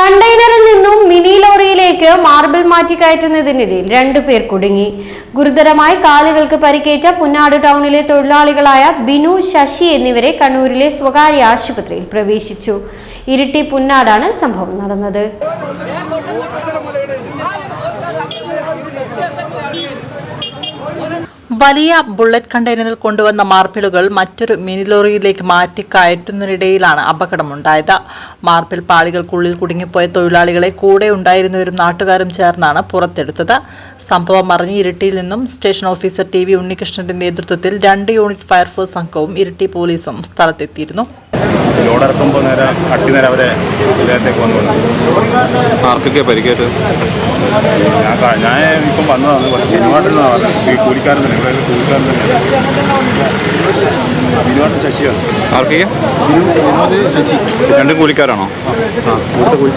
കണ്ടെയ്നറിൽ നിന്നും mini ലോറിയിലേക്ക് marble മാറ്റി കയറ്റുന്നതിനിടയിൽ രണ്ടുപേർ കുടുങ്ങി. ഗുരുതരമായി കാലുകൾക്ക് പരിക്കേറ്റ പുന്നാട് ടൗണിലെ തൊഴിലാളികളായ ബിനു ശശി എന്നിവരെ കണ്ണൂരിലെ സ്വകാര്യ ആശുപത്രിയിൽ പ്രവേശിച്ചു. ഇരിട്ടി പുന്നാടാണ് സംഭവം നടന്നത്. വലിയ ബുള്ളറ്റ് കണ്ടെയ്നറിൽ കൊണ്ടുവന്ന മാർപ്പിളുകൾ മറ്റൊരു മിനി ലോറിയിലേക്ക് മാറ്റി കയറ്റുന്നതിനിടയിലാണ് അപകടമുണ്ടായത്. മാർപ്പിൾ പാളികൾക്കുള്ളിൽ കുടുങ്ങിപ്പോയ തൊഴിലാളികളെ കൂടെ ഉണ്ടായിരുന്നവരും നാട്ടുകാരും ചേർന്നാണ് പുറത്തെടുത്തത്. സംഭവം അറിഞ്ഞ് ഇരിട്ടിയിൽ നിന്നും സ്റ്റേഷൻ ഓഫീസർ ടി വി ഉണ്ണികൃഷ്ണന്റെ നേതൃത്വത്തിൽ രണ്ട് യൂണിറ്റ് ഫയർഫോഴ്സ് സംഘവും ഇരിട്ടി പോലീസും സ്ഥലത്തെത്തിയിരുന്നു. ലോഡിറക്കുമ്പോൾ നേരെ അട്ടി നേരെ അവരെ ഇദ്ദേഹത്തേക്ക് വന്നു. ആർക്കൊക്കെ പരിക്കേറ്റത്? ഞാൻ വന്നതാണ്. പക്ഷേ ബിനുവാട്ടിൽ നിന്നാണ് പറഞ്ഞത് ഈ കൂലിക്കാരൻ തന്നെ ഇവിടെ കൂലിക്കാരൻ തന്നെയാണ് ബിനുവാട്ടൻ ശശിയാണ്. ആർക്കെയ്യാ വിനോദ് ശശി. രണ്ട് കൂലിക്കാരാണോ? ഇവിടുത്തെ കൂലിക്കാരൻ.